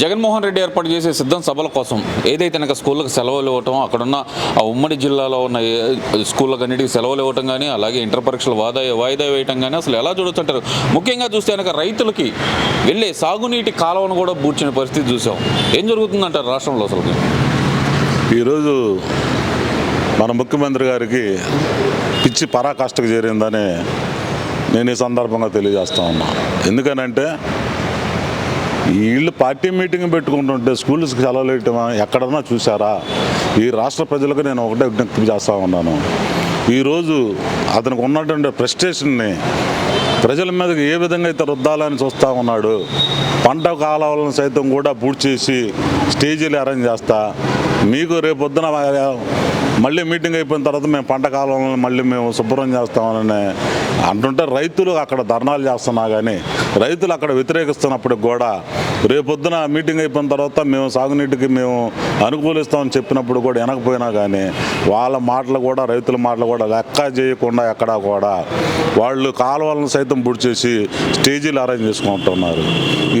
జగన్మోహన్ రెడ్డి ఏర్పాటు చేసే సిద్ధం సభల కోసం ఏదైతే కనుక స్కూళ్ళకి సెలవులు ఇవ్వటం అక్కడున్న ఆ ఉమ్మడి జిల్లాలో ఉన్న ఏ- స్కూళ్ళకి అన్నిటికీ సెలవులు ఇవ్వటం కానీ అలాగే ఇంటర్ పరీక్షలు వాదా వాయిదా వేయటం కానీ అసలు ఎలా చూడుతుంటారు ముఖ్యంగా చూస్తే కనుక రైతులకి వెళ్ళే సాగునీటి కాలువను కూడా బూడ్చిన పరిస్థితి చూసాం. ఏం జరుగుతుందంటారు రాష్ట్రంలో అసలు? ఈరోజు మన ముఖ్యమంత్రి గారికి పిచ్చి పరాకాష్ఠకు చేరిందని నేను ఈ సందర్భంగా తెలియజేస్తా ఉన్నా. ఎందుకనంటే వీళ్ళు పార్టీ మీటింగ్ పెట్టుకుంటుంటే స్కూల్స్కి సెలవులు వేయటం ఎక్కడన్నా చూసారా ఈ రాష్ట్ర ప్రజలకు నేను ఒకటే విజ్ఞప్తి చేస్తూ ఉన్నాను. ఈరోజు అతనికి ఉన్నటువంటి ప్రెస్టేషన్ని ప్రజల మీదకి ఏ విధంగా అయితే రుద్దాలని చూస్తూ ఉన్నాడు పంట కాలాలను సైతం కూడా పూర్తి చేసి స్టేజీలు అరేంజ్ చేస్తా. మీకు రేపొద్దున మళ్ళీ మీటింగ్ అయిపోయిన తర్వాత మేము పంట కాలంలో మళ్ళీ మేము శుభ్రం చేస్తామని అంటుంటే రైతులు అక్కడ ధర్నాలు చేస్తున్నా కానీ రైతులు అక్కడ వ్యతిరేకిస్తున్నప్పటికి కూడా రేపొద్దున మీటింగ్ అయిపోయిన తర్వాత మేము సాగునీటికి మేము అనుకూలిస్తామని చెప్పినప్పుడు కూడా వెనకపోయినా కానీ వాళ్ళ మాటలు కూడా రైతుల మాటలు కూడా లెక్క చేయకుండా ఎక్కడా కూడా వాళ్ళు కాలువలను సైతం బుడి చేసి స్టేజీలు అరేంజ్ చేసుకుంటున్నారు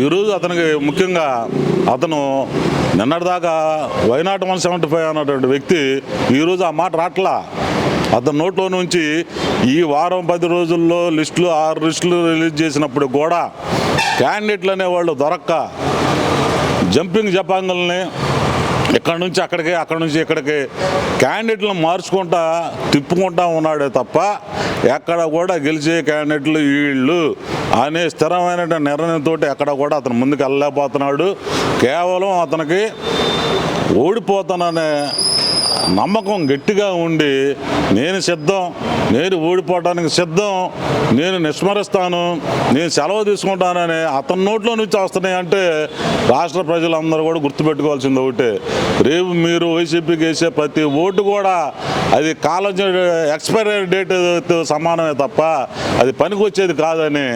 ఈరోజు అతనికి ముఖ్యంగా అతను నిన్నటిదాకా వైనాట్ వన్ సెవెంటీ ఫైవ్ అన్నటువంటి వ్యక్తి ఈరోజు ఆ మాట రాట్లా. అతని నోట్లో నుంచి ఈ వారం పది రోజుల్లో లిస్టులు ఆరు లిస్టులు రిలీజ్ చేసినప్పుడు కూడా క్యాండిడేట్లు అనేవాళ్ళు దొరక్క. జంపింగ్ జపాంగుల్ని ఇక్కడ నుంచి అక్కడికి అక్కడ నుంచి ఇక్కడికి క్యాండిడేట్లను మార్చుకుంటా తిప్పుకుంటా ఉన్నాడే తప్ప ఎక్కడ కూడా గెలిచే క్యాండిడేట్లు వీళ్ళు అనే స్థిరమైన నిర్ణయంతో ఎక్కడ కూడా అతను ముందుకు వెళ్ళలేకపోతున్నాడు కేవలం అతనికి ఓడిపోతాననే నమ్మకం గట్టిగా ఉండి నేను సిద్ధం నేను ఓడిపోవడానికి సిద్ధం నేను నిస్మరిస్తాను నేను సెలవు తీసుకుంటానని అతని నోట్లో నుంచి వస్తున్నాయి అంటే రాష్ట్ర ప్రజలందరూ కూడా గుర్తుపెట్టుకోవాల్సింది ఒకటే. రేపు మీరు వైసీపీకి వేసే ప్రతి ఓటు కూడా అది కాలం ఎక్స్పైరీ డేట్ సమానమే తప్ప అది పనికి వచ్చేది కాదని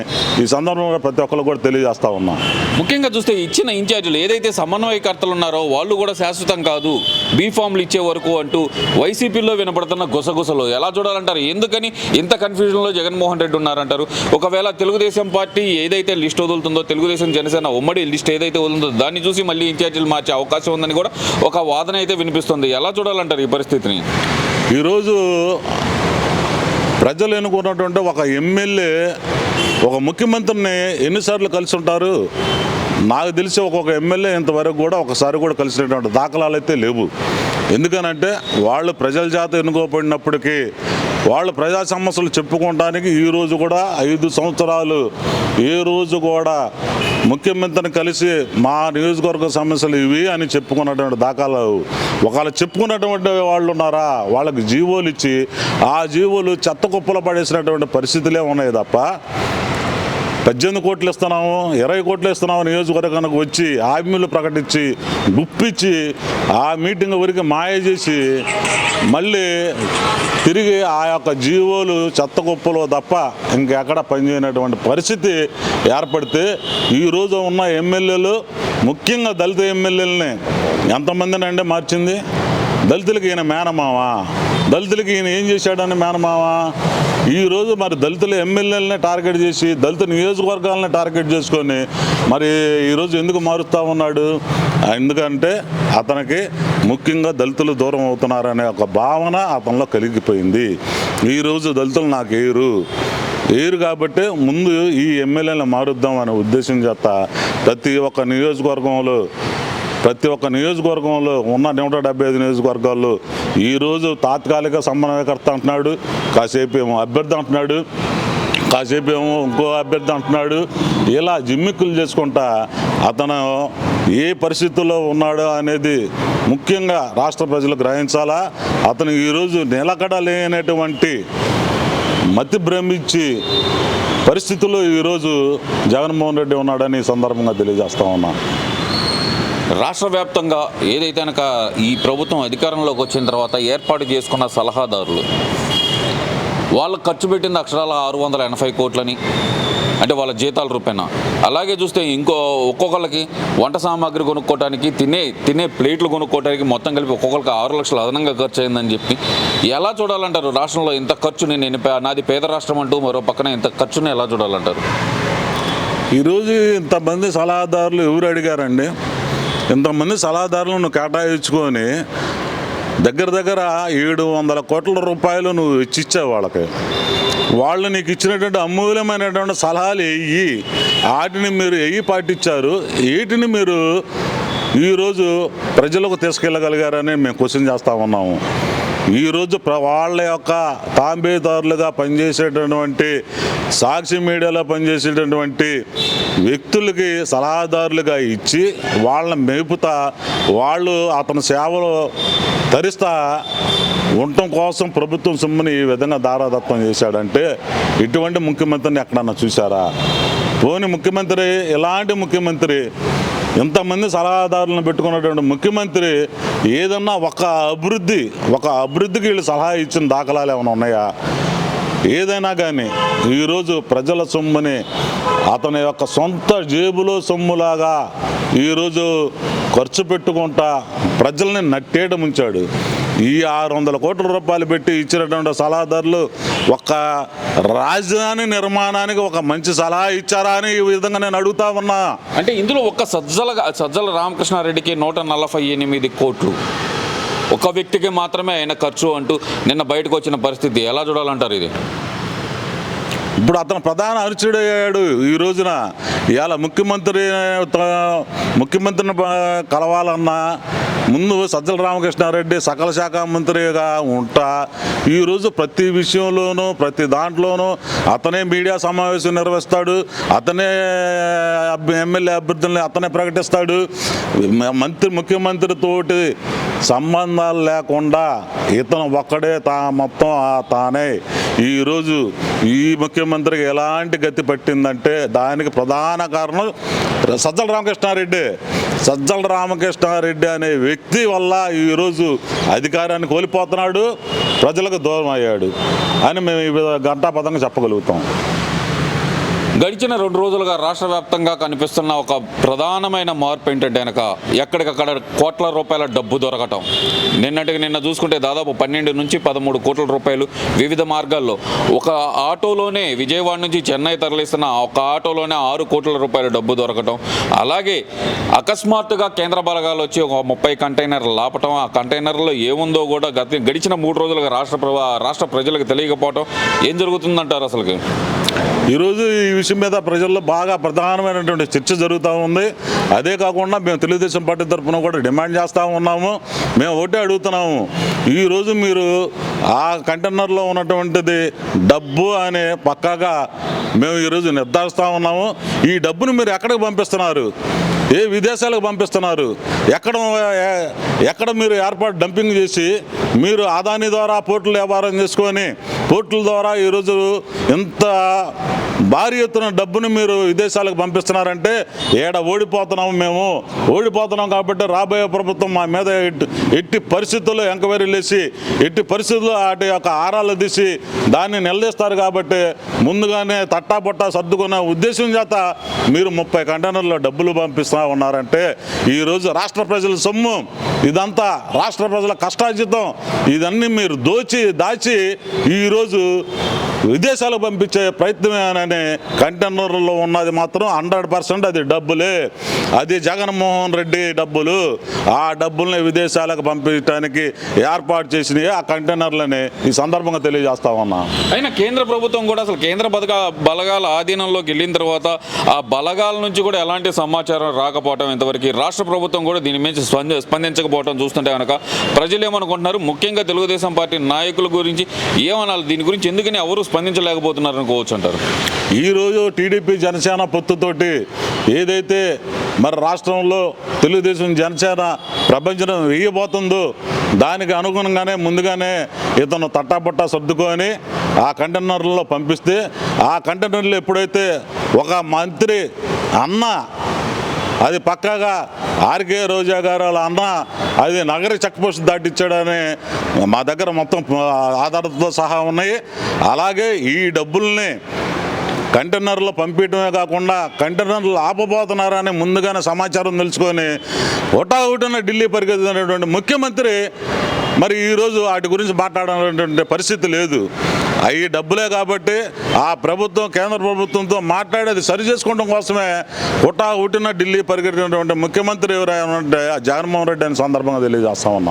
ఈ సందర్భంగా ప్రతి ఒక్కరు కూడా తెలియజేస్తా ఉన్నాం. ముఖ్యంగా చూస్తే ఇచ్చిన ఇన్ఛార్జీలు ఏదైతే సమన్వయకర్తలు ఉన్నారో వాళ్ళు కూడా శాశ్వతం కాదు. బీ ఫామ్లు ఇచ్చే వరకు అంటూ వైసీపీలో వినపడుతున్న గుసగుసలు. ఎలా చూడాలంటారు? ఎందుకని ఇంత కన్ఫ్యూజన్లో జగన్మోహన్ రెడ్డి ఉన్నారంటారు? ఒకవేళ తెలుగుదేశం పార్టీ ఏదైతే లిస్ట్ వదులుతుందో తెలుగుదేశం జనసేన ఉమ్మడి లిస్ట్ ఏదైతే వదులుతుందో దాన్ని చూసి మళ్ళీ ఇన్ఛార్జీలు మార్చే అవకాశం ఉందని కూడా ఒక వాదన అయితే వినిపిస్తుంది. ఎలా చూడాలంటారు ఈ పరిస్థితిని? ఈరోజు ప్రజలు ఎన్నుకున్నటువంటి ఒక ఎమ్మెల్యే ఒక ముఖ్యమంత్రిని ఎన్నిసార్లు కలిసి ఉంటారు నాకు తెలిసి ఒక్కొక్క ఎమ్మెల్యే ఇంతవరకు కూడా ఒకసారి కూడా కలిసినటువంటి దాఖలాలు అయితే లేవు. ఎందుకనంటే వాళ్ళు ప్రజల చేత ఎన్నుకోబడినప్పటికీ వాళ్ళు ప్రజా సమస్యలు చెప్పుకోవడానికి ఈ రోజు కూడా ఐదు సంవత్సరాలు. ఏ రోజు కూడా ముఖ్యమంత్రిని కలిసి మా నియోజకవర్గ సమస్యలు ఇవి అని చెప్పుకున్నటువంటి దాఖలు ఒకవేళ చెప్పుకున్నటువంటి వాళ్ళు ఉన్నారా వాళ్ళకి జీవోలు ఇచ్చి ఆ జీవోలు చెత్త కుప్పలు పడేసినటువంటి పరిస్థితులే ఉన్నాయి తప్ప పద్దెనిమిది కోట్లు ఇస్తున్నాము ఇరవై కోట్లు ఇస్తున్నాము నియోజకవర్గానికి వచ్చి హామీలు ప్రకటించి గుప్పిచ్చి ఆ మీటింగ్ వరకు మాయ చేసి మళ్ళీ తిరిగి ఆ యొక్క జీవోలు చెత్త గొప్పలో తప్ప ఇంకెక్కడ పనిచేయనటువంటి పరిస్థితి ఏర్పడితే ఈరోజు ఉన్న ఎమ్మెల్యేలు ముఖ్యంగా దళిత ఎమ్మెల్యేలని ఎంతమందినండి మార్చింది? దళితులకి ఈయన మేనమావా? దళితులకి ఈయన ఏం చేశాడని మేనమావా? ఈరోజు మరి దళితుల ఎమ్మెల్యేలని టార్గెట్ చేసి దళిత నియోజకవర్గాలని టార్గెట్ చేసుకొని మరి ఈరోజు ఎందుకు మారుస్తూ ఉన్నాడు? ఎందుకంటే అతనికి ముఖ్యంగా దళితులు దూరం అవుతున్నారనే ఒక భావన అతనిలో కలిగిపోయింది. ఈరోజు దళితులు నాకు ఏరు. ఏరు కాబట్టి ముందు ఈ ఎమ్మెల్యేలను మారుద్దాం అనే ఉద్దేశం చేత ప్రతి ఒక్క నియోజకవర్గంలో ప్రతి ఒక్క నియోజకవర్గంలో ఉన్న నూట డెబ్బై ఐదు నియోజకవర్గాల్లో ఈరోజు తాత్కాలిక సమన్వయకర్త అంటున్నాడు కాసేపు ఏమో అభ్యర్థి అంటున్నాడు కాసేపు ఏమో ఇంకో అభ్యర్థి అంటున్నాడు. ఇలా జిమ్మిక్కులు చేసుకుంటా అతను ఏ పరిస్థితుల్లో ఉన్నాడు అనేది ముఖ్యంగా రాష్ట్ర ప్రజలు గ్రహించాలా? అతను ఈరోజు నిలకడ లేనటువంటి మతి భ్రమించి పరిస్థితుల్లో ఈరోజు జగన్మోహన్ రెడ్డి ఉన్నాడని సందర్భంగా తెలియజేస్తా ఉన్నాను రాష్ట్ర వ్యాప్తంగా ఏదైతే కనుక ఈ ప్రభుత్వం అధికారంలోకి వచ్చిన తర్వాత ఏర్పాటు చేసుకున్న సలహాదారులు వాళ్ళు ఖర్చు పెట్టింది అక్షరాల ఆరు వందల ఎనభై కోట్లని అంటే వాళ్ళ జీతాల రూపేనా అలాగే చూస్తే ఇంకో ఒక్కొక్కరికి వంట సామాగ్రి కొనుక్కోవడానికి తినే తినే ప్లేట్లు కొనుక్కోవడానికి మొత్తం కలిపి ఒక్కొక్కరికి ఆరు లక్షలు అదనంగా ఖర్చు అయిందని చెప్పి ఎలా చూడాలంటారు? రాష్ట్రంలో ఇంత ఖర్చుని నేను నాది పేద రాష్ట్రం అంటూ మరో పక్కన ఇంత ఖర్చుని ఎలా చూడాలంటారు? ఈరోజు ఇంతమంది సలహాదారులు ఎవరు అడిగారండి? ఇంతమంది సలహాదారులను కేటాయించుకొని దగ్గర దగ్గర ఏడు వందల కోట్ల రూపాయలు నువ్వు ఇచ్చిచ్చావు వాళ్ళకి. వాళ్ళు నీకు ఇచ్చినటువంటి అమూల్యమైనటువంటి సలహాలు వెయ్యి వాటిని మీరు వెయ్యి పాటించారు. వీటిని మీరు ఈరోజు ప్రజలకు తీసుకెళ్ళగలిగారని మేము క్వశ్చన్ చేస్తూ ఉన్నాము. ఈరోజు వాళ్ళ యొక్క తాంబేదారులుగా పనిచేసేటటువంటి సాక్షి మీడియాలో పనిచేసేటటువంటి వ్యక్తులకి సలహాదారులుగా ఇచ్చి వాళ్ళని మేపుతా వాళ్ళు అతని సేవలు తరిస్తా ఉండటం కోసం ప్రభుత్వం సొమ్ముని ఈ విధంగా దారాదత్వం చేశాడంటే ఇటువంటి ముఖ్యమంత్రిని ఎక్కడన్నా చూసారా పోని ముఖ్యమంత్రి ఇలాంటి ముఖ్యమంత్రి ఇంతమంది సలహాదారులను పెట్టుకున్నటువంటి ముఖ్యమంత్రి ఏదన్నా ఒక అభివృద్ధి ఒక అభివృద్ధికి వీళ్ళు సలహా ఇచ్చిన దాఖలాలు ఏమైనా ఉన్నాయా? ఏదైనా కానీ ఈరోజు ప్రజల సొమ్ముని అతని యొక్క సొంత జేబులో సొమ్ములాగా ఈరోజు ఖర్చు పెట్టుకుంటా ప్రజల్ని నట్టేట ఉంచాడు. ఈ ఆరు వందల కోట్ల రూపాయలు పెట్టి ఇచ్చినటువంటి సలహాదారులు ఒక రాజధాని నిర్మాణానికి ఒక మంచి సలహా ఇచ్చారా అని ఈ విధంగా నేను అడుగుతా ఉన్నా. అంటే ఇందులో ఒక్క సజ్జల సజ్జల రామకృష్ణారెడ్డికి నూట నలభై ఎనిమిది కోట్లు. ఒక వ్యక్తికి మాత్రమే ఆయన ఖర్చు అంటూ నిన్న బయటకు వచ్చిన పరిస్థితి ఎలా చూడాలంటారు ఇది? ఇప్పుడు అతను ప్రధాన అర్చుడయ్యాడు ఈ రోజున. ఇవాళ ముఖ్యమంత్రి ముఖ్యమంత్రిని కలవాలన్నా ముందు సజ్జల రామకృష్ణారెడ్డి సకల శాఖ మంత్రిగా ఉంటా. ఈరోజు ప్రతి విషయంలోనూ ప్రతి దాంట్లోనూ అతనే మీడియా సమావేశం నిర్వహిస్తాడు అతనే ఎమ్మెల్యే అభ్యర్థుల్ని అతనే ప్రకటిస్తాడు. మంత్రి ముఖ్యమంత్రితోటి సంబంధాలు లేకుండా ఇతను ఒక్కడే తా మొత్తం ఆ తానే. ఈరోజు ఈ ముఖ్యమంత్రికి ఎలాంటి గతి పట్టిందంటే దానికి ప్రధాన కారణం సజ్జల రామకృష్ణారెడ్డి. సజ్జల రామకృష్ణారెడ్డి అనే వ్యక్తి వల్ల ఈరోజు అధికారాన్ని కోల్పోతున్నాడు ప్రజలకు దూరం అయ్యాడు అని మేము ఈ విధ- గంటాపథంగా చెప్పగలుగుతాం. గడిచిన రెండు రోజులుగా రాష్ట్ర వ్యాప్తంగా కనిపిస్తున్న ఒక ప్రధానమైన మార్పు ఏంటంటే కనుక ఎక్కడికక్కడ కోట్ల రూపాయల డబ్బు దొరకటం. నిన్నటికి నిన్న చూసుకుంటే దాదాపు పన్నెండు నుంచి పదమూడు కోట్ల రూపాయలు వివిధ మార్గాల్లో. ఒక ఆటోలోనే విజయవాడ నుంచి చెన్నై తరలిస్తున్న ఒక ఆటోలోనే ఆరు కోట్ల రూపాయల డబ్బు దొరకటం. అలాగే అకస్మాత్తుగా కేంద్ర బలగాలు వచ్చి ఒక ముప్పై కంటైనర్లు లాపటం. ఆ కంటైనర్లో ఏముందో కూడా గత గడిచిన మూడు రోజులుగా రాష్ట్ర ప్ర- రాష్ట్ర ప్రజలకు తెలియకపోవటం. ఏం జరుగుతుందంటారు అసలుకి? ఈరోజు ఈ విషయం మీద ప్రజల్లో బాగా ప్రధానమైనటువంటి చర్చ జరుగుతూ ఉంది. అదే కాకుండా మేము తెలుగుదేశం పార్టీ తరఫున కూడా డిమాండ్ చేస్తూ ఉన్నాము. మేము ఒకటే అడుగుతున్నాము. ఈరోజు మీరు ఆ కంటైనర్లో ఉన్నటువంటిది డబ్బు అనే పక్కాగా మేము ఈరోజు నిర్ధారిస్తూ ఉన్నాము. ఈ డబ్బును మీరు ఎక్కడికి పంపిస్తున్నారు? ఏ విదేశాలకు పంపిస్తున్నారు? ఎక్కడ ఎక్కడ మీరు ఏర్పాటు డంపింగ్ చేసి మీరు అదాని ద్వారా పోర్టులు వ్యాపారం చేసుకొని పోర్టుల ద్వారా ఈరోజు ఇంత భారీ ఎత్తున డబ్బును మీరు విదేశాలకు పంపిస్తున్నారంటే ఏడ ఓడిపోతున్నాము మేము? ఓడిపోతున్నాం కాబట్టి రాబోయే ప్రభుత్వం మా మీద ఎట్టి ఎట్టి పరిస్థితుల్లో ఎంక్వైరీలు వేసి ఎట్టి పరిస్థితుల్లో వాటి యొక్క ఆరాలు తీసి దాన్ని నిలదీస్తారు కాబట్టి ముందుగానే తట్టాపొట్టా సర్దుకునే సర్దుకున్న ఉద్దేశం చేత మీరు ముప్పై కంటైనర్లో డబ్బులు పంపిస్తా ఉన్నారంటే ఈరోజు రాష్ట్ర ప్రజల సొమ్ము ఇదంతా రాష్ట్ర ప్రజల కష్టార్జితం. ఇదన్నీ మీరు దోచి దాచి ఈరోజు విదేశాలకు పంపించే ప్రయత్నమేననే కంటైనర్లో ఉన్నది మాత్రం హండ్రెడ్ పర్సెంట్ అది డబ్బులే. అది జగన్మోహన్ రెడ్డి డబ్బులు. ఆ డబ్బుల్ని విదేశాలకు పంపించడానికి ఏర్పాటు చేసినవి ఆ కంటైనర్లని ఈ సందర్భంగా తెలియజేస్తా ఉన్నా. అయినా కేంద్ర ప్రభుత్వం కూడా అసలు కేంద్ర పథక బలగాల ఆధీనంలోకి వెళ్ళిన తర్వాత ఆ బలగాల నుంచి కూడా ఎలాంటి సమాచారం రాకపోవటం ఇంతవరకు? రాష్ట్ర ప్రభుత్వం కూడా దీని మీద స్పంద స్పందించకపోవటం చూస్తుంటే కనుక ప్రజలు ఏమనుకుంటున్నారు? ముఖ్యంగా తెలుగుదేశం పార్టీ నాయకుల గురించి ఏమనాలి? దీని గురించి ఎందుకని ఎవరు స్పందించలేకపోతున్నారు అనుకోవచ్చు అంటారు ఈరోజు టీడీపీ జనసేన పొత్తుతోటి ఏదైతే మరి రాష్ట్రంలో తెలుగుదేశం జనసేన ప్రపంచం వేయబోతుందో దానికి అనుగుణంగానే ముందుగానే ఇతను తట్టాపట్టా సర్దుకొని ఆ కంటైనర్లలో పంపిస్తే ఆ కంటైనర్లు ఎప్పుడైతే ఒక మంత్రి అన్న అది పక్కాగా ఆర్కే రోజా గారు వాళ్ళ అన్న అది నగర చెక్ పోస్ట్ దాటిచ్చాడని మా దగ్గర మొత్తం ఆధారాలతో సహా ఉన్నాయి. అలాగే ఈ డబ్బుల్ని కంటైనర్లో పంపించడమే కాకుండా కంటైనర్లు ఆపబోతున్నారని ముందుగానే సమాచారం తెలుసుకొని హుటాహుటిన ఢిల్లీ పరిగెత్తినటువంటి ముఖ్యమంత్రి మరి ఈరోజు వాటి గురించి మాట్లాడాలనేటువంటి పరిస్థితి లేదు. అవి డబ్బులే కాబట్టి ఆ ప్రభుత్వం కేంద్ర ప్రభుత్వంతో మాట్లాడేది సరి చేసుకోవడం కోసమే హుటా ఉట్టిన ఢిల్లీ పరిగెట్టినటువంటి ముఖ్యమంత్రి ఎవరైనా ఉంటే ఆ జగన్మోహన్ రెడ్డి అని సందర్భంగా తెలియజేస్తా ఉన్నా.